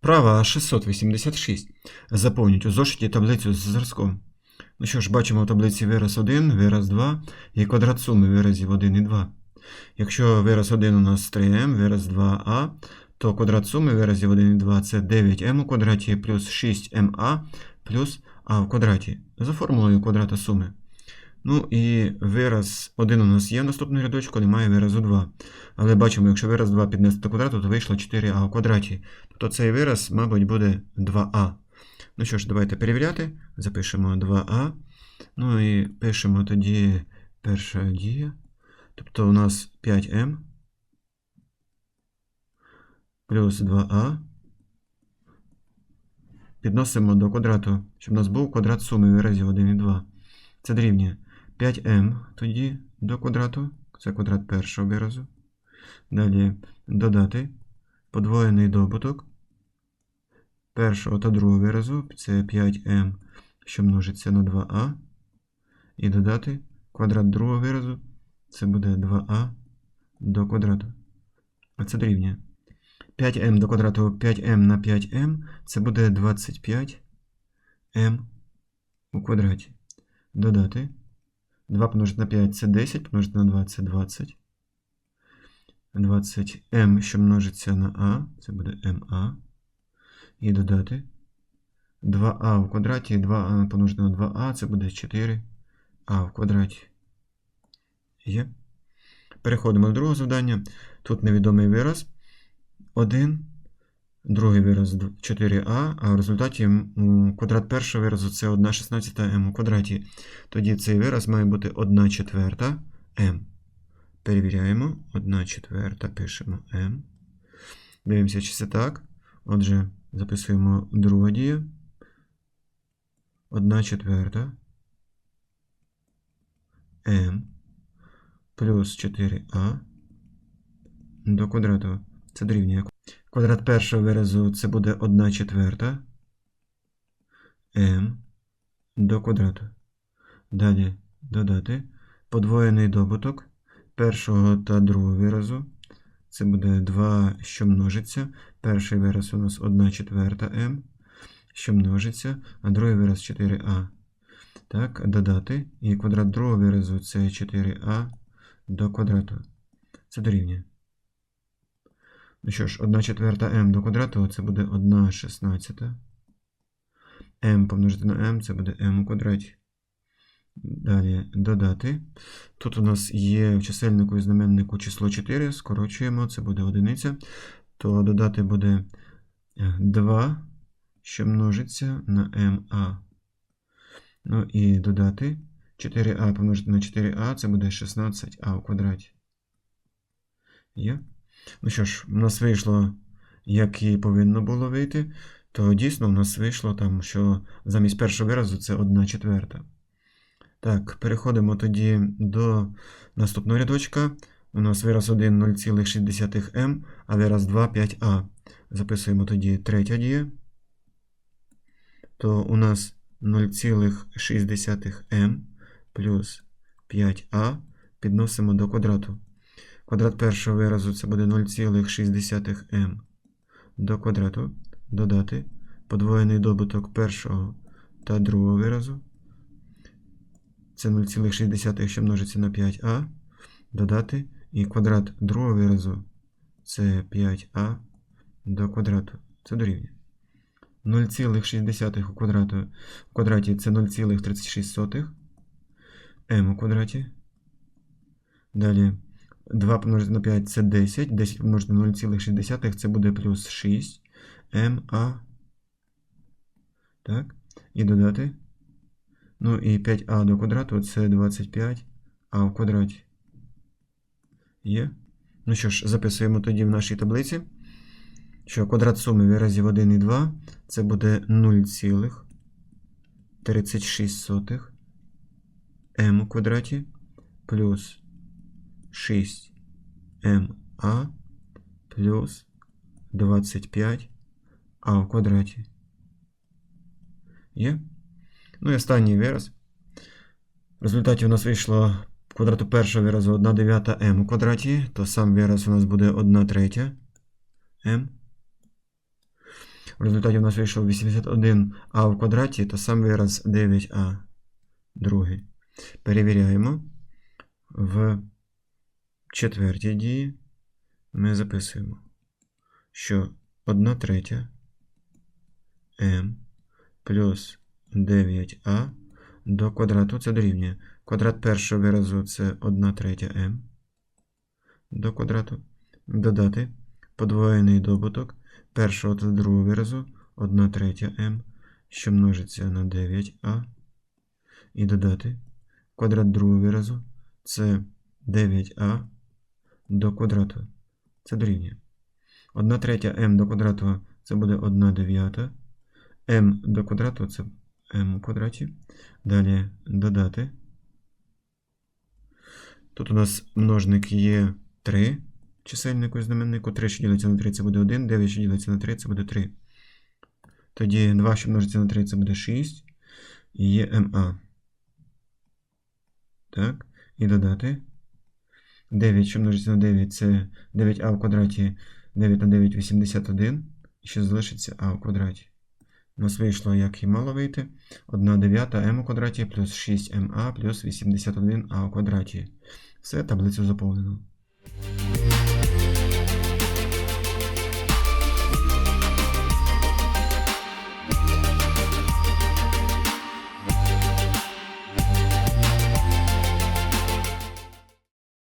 Права 686. Заповніть у зошиті таблицю з зразком. Ну що ж, бачимо в таблиці вираз 1, вираз 2 і квадрат суми виразів 1 і 2. Якщо вираз 1 у нас 3m, вираз 2а, то квадрат суми виразів 1 і 2 це 9m у квадраті плюс 6ma плюс а в квадраті. За формулою квадрата суми. Ну і вираз 1 у нас є в наступному рядочку, немає виразу 2. Але бачимо, якщо вираз 2 піднести до квадрату, то вийшло 4а у квадраті. Тобто цей вираз, мабуть, буде 2а. Ну що ж, давайте перевіряти. Запишемо 2а. Ну і пишемо тоді перша дія. Тобто у нас 5m плюс 2а. Підносимо до квадрату, щоб у нас був квадрат суми виразів 1 і 2. Це дорівнює 5m тоді до квадрату. Це квадрат першого виразу. Далі додати подвоєний добуток першого та другого виразу. Це 5m, що множиться на 2а. І додати квадрат другого виразу. Це буде 2а до квадрату. А це дорівнює. 5m до квадрату 5m на 5m. Це буде 25m у квадраті. Додати. 2 помножити на 5 це 10, помножити на 2 це 20. 20m, що множиться на а, це буде ma. І додати. 2а в квадраті, 2а помножити на 2а, це буде 4а в квадраті. Є. Переходимо до другого завдання. Тут невідомий вираз 1, другий вираз 4а, а в результаті квадрат першого виразу це 1 16 m у квадраті. Тоді цей вираз має бути 1 четверта m. Перевіряємо. 1 четверта пишемо m. Дивимося, чи це так. Отже, записуємо друга дія. 1 четверта m плюс 4а до квадрату. Це дорівнює. Квадрат першого виразу це буде 1 четверта m до квадрату. Далі додати подвоєний добуток першого та другого виразу. Це буде 2, що множиться. Перший вираз у нас 1 четверта m, що множиться, а другий вираз 4а. Так, додати. І квадрат другого виразу це 4а до квадрату. Це дорівнює. Ну що ж, 1 четверта m до квадрату це буде 1 шістнадцята. m помножити на m це буде m у квадраті. Далі додати. Тут у нас є в чисельнику і знаменнику число 4, скорочуємо, це буде одиниця. То додати буде 2, що множиться на ma. Ну і додати 4а помножити на 4а, це буде 16а у квадраті. Є? Ну що ж, у нас вийшло, як і повинно було вийти, то дійсно у нас вийшло там, що замість першого виразу це 1 четверта. Так, переходимо тоді до наступного рядочка. У нас вираз 1 0,6m, а вираз 2 5а. Записуємо тоді третя дія. То у нас 0,6m плюс 5а підносимо до квадрату. Квадрат першого виразу це буде 0,6m до квадрату. Додати подвоєний добуток першого та другого виразу. Це 0,6, що множиться на 5а. Додати. І квадрат другого виразу це 5а до квадрату. Це дорівнює. 0,6 у квадрату, в квадраті це 0,36 m у квадраті. Далі 2 помножити на 5 це 10. 10 помножити на 0,6 це буде плюс 6 ma. Так. І додати. Ну і 5а до квадрату це 25а в квадраті. Є. Ну що ж, записуємо тоді в нашій таблиці, що квадрат суми виразів 1 і 2 це буде 0,36 m у квадраті плюс 6ma плюс 25а в квадраті. Є? Ну і останній вираз. В результаті у нас вийшло квадрату першого виразу 1 дев'ята m у квадраті, то сам вираз у нас буде 1 третя m. В результаті у нас вийшло 81а в квадраті та сам вираз 9а другий. Перевіряємо. В четвертій дії ми записуємо, що 1 третя m плюс 9а до квадрату це дорівнює. Квадрат першого виразу це 1 третя m до квадрату. Додати подвоєний добуток першого та другого виразу 1 третя m, що множиться на 9а. І додати квадрат другого виразу це 9а до квадрату. Це дорівнює. 1 третя m до квадрату це буде 1 дев'ята. m до квадрату це m у квадраті. Далі додати. Тут у нас множник є 3 чисельнику і знаменнику. 3, що ділиться на 3, це буде 1, 9, що ділиться на 3, це буде 3. Тоді 2, що множиться на 3, це буде 6. І є МА. Так. І додати. 9, що множиться на 9, це 9а в квадраті. 9 на 9 81. І ще залишиться а в квадраті. У нас вийшло, як і мало вийти. 1 дев'ята м у квадраті плюс 6ма плюс 81а у квадраті. Все, таблицю заповнено.